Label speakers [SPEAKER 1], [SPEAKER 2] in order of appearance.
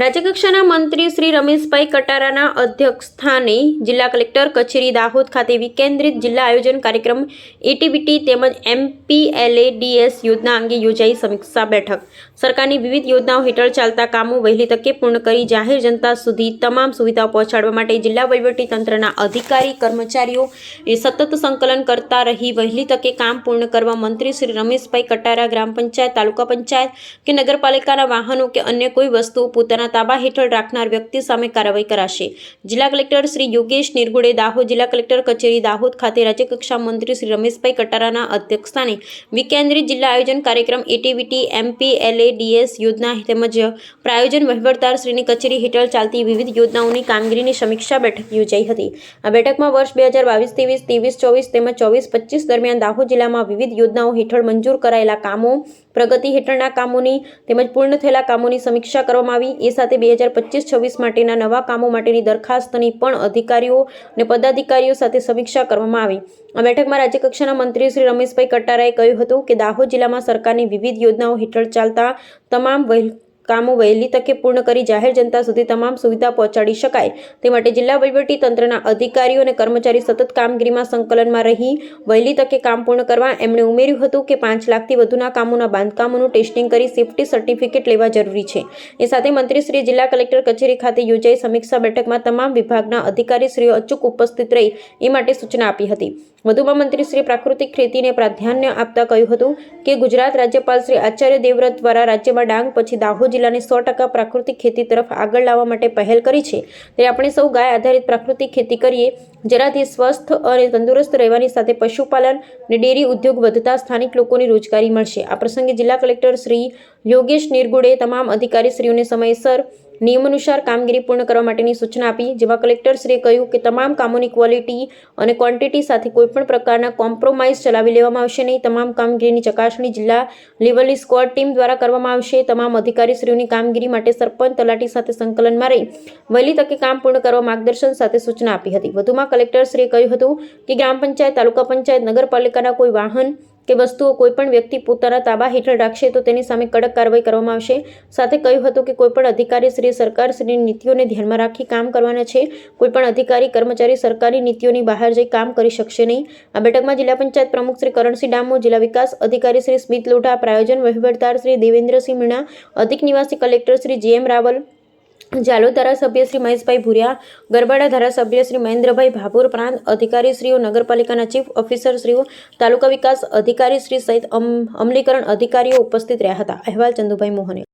[SPEAKER 1] રાજ્યકક્ષાના મંત્રી શ્રી રમેશભાઈ કટારાના અધ્યક્ષસ્થાને જિલ્લા કલેક્ટર કચેરી દાહોદ ખાતે વિકેન્દ્રિત જિલ્લા આયોજન કાર્યક્રમ એટીબીટી તેમજ એમપીએલએડીએસ યોજના અંગે યોજાઈ સમીક્ષા બેઠક. સરકારની વિવિધ યોજનાઓ હેઠળ ચાલતા કામો વહેલી તકે પૂર્ણ કરી જાહેર જનતા સુધી તમામ સુવિધાઓ પહોંચાડવા માટે જિલ્લા તંત્રના અધિકારી, કર્મચારીઓ એ સતત સંકલન કરતા રહી વહેલી તકે કામ પૂર્ણ કરવા મંત્રી શ્રી રમેશભાઈ કટારા ગ્રામ પંચાયત, તાલુકા પંચાયત કે નગરપાલિકાના વાહનો કે અન્ય કોઈ વસ્તુઓ પોતાના તાબા હેઠળ રાખનાર વ્યક્તિ સામે કાર્યવાહી કરાશે. જિલ્લા કલેક્ટર શ્રી યોગેશ નિર્ગુડે દાહોદ જિલ્લા કલેક્ટર કચેરી દાહોદ ખાતે રાજ્યકક્ષા મંત્રી શ્રી રમેશભાઈ કટારાના અધ્યક્ષસ્થાને વિકેન્દ્રિત જિલ્લા આયોજન કાર્યક્રમ એટીવીટી એમપીએલએડીએસ યોજના તેમજ પ્રાયોજન વહીવટદારશ્રીની કચેરી હેઠળ ચાલતી વિવિધ યોજનાઓની કામગીરીની સમીક્ષા બેઠક યોજાઈ હતી. આ બેઠકમાં વર્ષ બે હજાર બાવીસ, ત્રેવીસ ત્રેવીસ, ચોવીસ તેમજ ચોવીસ, પચીસ દરમિયાન દાહોદ જિલ્લામાં વિવિધ યોજનાઓ હેઠળ મંજૂર કરાયેલા કામો પ્રગતિ હેઠળના કામોની તેમજ પૂર્ણ થયેલા કામોની સમીક્ષા કરવામાં આવી. એ સાથે બે હજાર પચીસ છવ્વીસ માટેના નવા કામો માટેની દરખાસ્તની પણ અધિકારીઓ અને પદાધિકારીઓ સાથે સમીક્ષા કરવામાં આવી. આ બેઠકમાં રાજ્યકક્ષાના મંત્રી શ્રી રમેશભાઈ કટારાએ કહ્યું હતું કે દાહોદ જિલ્લામાં સરકારની વિવિધ યોજનાઓ હેઠળ ચાલતા તમામ કામો વહેલી તકે પૂર્ણ કરી જાહેર જનતા સુધી તમામ સુવિધા પહોંચાડી શકાય. તે માટે જિલ્લા વહીવટી તંત્રના અધિકારીઓ અને કર્મચારી સતત કામગીરીમાં સંકલનમાં રહી, વહેલી તકે કામ પૂર્ણ કરવા એમણે ઉમેર્યું હતું કે પાંચ લાખથી વધુના કામોના બાંધકામોનું ટેસ્ટિંગ કરી સેફટી સર્ટિફિકેટ લેવા જરૂરી છે. એ સાથે મંત્રીશ્રી જિલ્લા કલેક્ટર કચેરી ખાતે યોજાઈ સમીક્ષા બેઠકમાં તમામ વિભાગના અધિકારીશ્રીઓ અચૂક ઉપસ્થિત રહી એ માટે સૂચના આપી હતી. વધુમાં મંત્રીશ્રી પ્રાકૃતિક ખેતીને પ્રાધાન્ય આપતા કહ્યું હતું કે ગુજરાત રાજ્યપાલ શ્રી આચાર્ય દેવવ્રત દ્વારા રાજ્યમાં ડાંગ પછી દાહોદ જિલ્લાને સો ટકા પ્રાકૃતિક ખેતી તરફ આગળ લાવવા માટે પહેલ કરી છે. ત્યારે આપણે સૌ ગાય આધારિત પ્રાકૃતિક ખેતી કરીએ. જેનાથી સ્વસ્થ અને તંદુરસ્ત રહેવાની સાથે પશુપાલન અને ડેરી ઉદ્યોગ વધતા સ્થાનિક લોકોની રોજગારી મળશે. આ પ્રસંગે જિલ્લા કલેક્ટર શ્રી યોગેશ નિર્ગુડે તમામ અધિકારીશ્રીઓને સમયસર નિયમાનુસાર કામગીરી પૂર્ણ કરવા માટેની સૂચના આપી, જેમાં કલેક્ટરશ્રીએ કહ્યું કે તમામ કામોની ક્વોલિટી અને ક્વોન્ટિટી સાથે કોઈપણ પ્રકારના કોમ્પ્રોમાઇઝ ચલાવી લેવામાં આવશે નહીં. તમામ કામગીરીની ચકાસણી જિલ્લા લેવલની સ્ક્વોડ ટીમ દ્વારા કરવામાં આવશે. તમામ અધિકારીશ્રીઓની કામગીરી માટે સરપંચ તલાટી સાથે સંકલનમાં રહી, વહેલી તકે કામ પૂર્ણ કરવા માર્ગદર્શન સાથે સૂચના આપી હતી. વધુમાં કલેક્ટરશ્રીએ કહ્યું હતું કે ગ્રામ પંચાયત, તાલુકા પંચાયત, નગરપાલિકાના કોઈ વાહન કે વસ્તુઓ કોઈપણ વ્યક્તિ પોતાના તાબા હેઠળ રાખશે તો તેની સામે કડક કાર્યવાહી કરવામાં આવશે. સાથે કહ્યું હતું કે કોઈપણ અધિકારી શ્રી સરકારશ્રીની નીતિઓને ધ્યાનમાં રાખી કામ કરવાના છે. કોઈપણ અધિકારી, કર્મચારી સરકારી નીતિઓની બહાર જઈ કામ કરી શકશે નહીં. આ બેઠકમાં જિલ્લા પંચાયત પ્રમુખ શ્રી કરણસિંહ ડામો જિલ્લા વિકાસ અધિકારી શ્રી સ્મિત લોઢા, પ્રાયોજન વહીવટદાર શ્રી દેવેન્દ્રસિંહ મીણા, અધિક નિવાસી કલેક્ટર શ્રી જે રાવલ જાલોદ ધારાસભ્ય શ્રી મહેશભાઈ ભુરિયા, ગરબાડા ધારાસભ્ય શ્રી મહેન્દ્રભાઈ ભાભોર પ્રાંત અધિકારીશ્રીઓ નગરપાલિકાના ચીફ ઓફિસરશ્રીઓ તાલુકા વિકાસ અધિકારીશ્રી સહિત અમ, અમલીકરણ અધિકારીઓ ઉપસ્થિત રહ્યા હતા. અહેવાલ ચંદુભાઈ મોહને.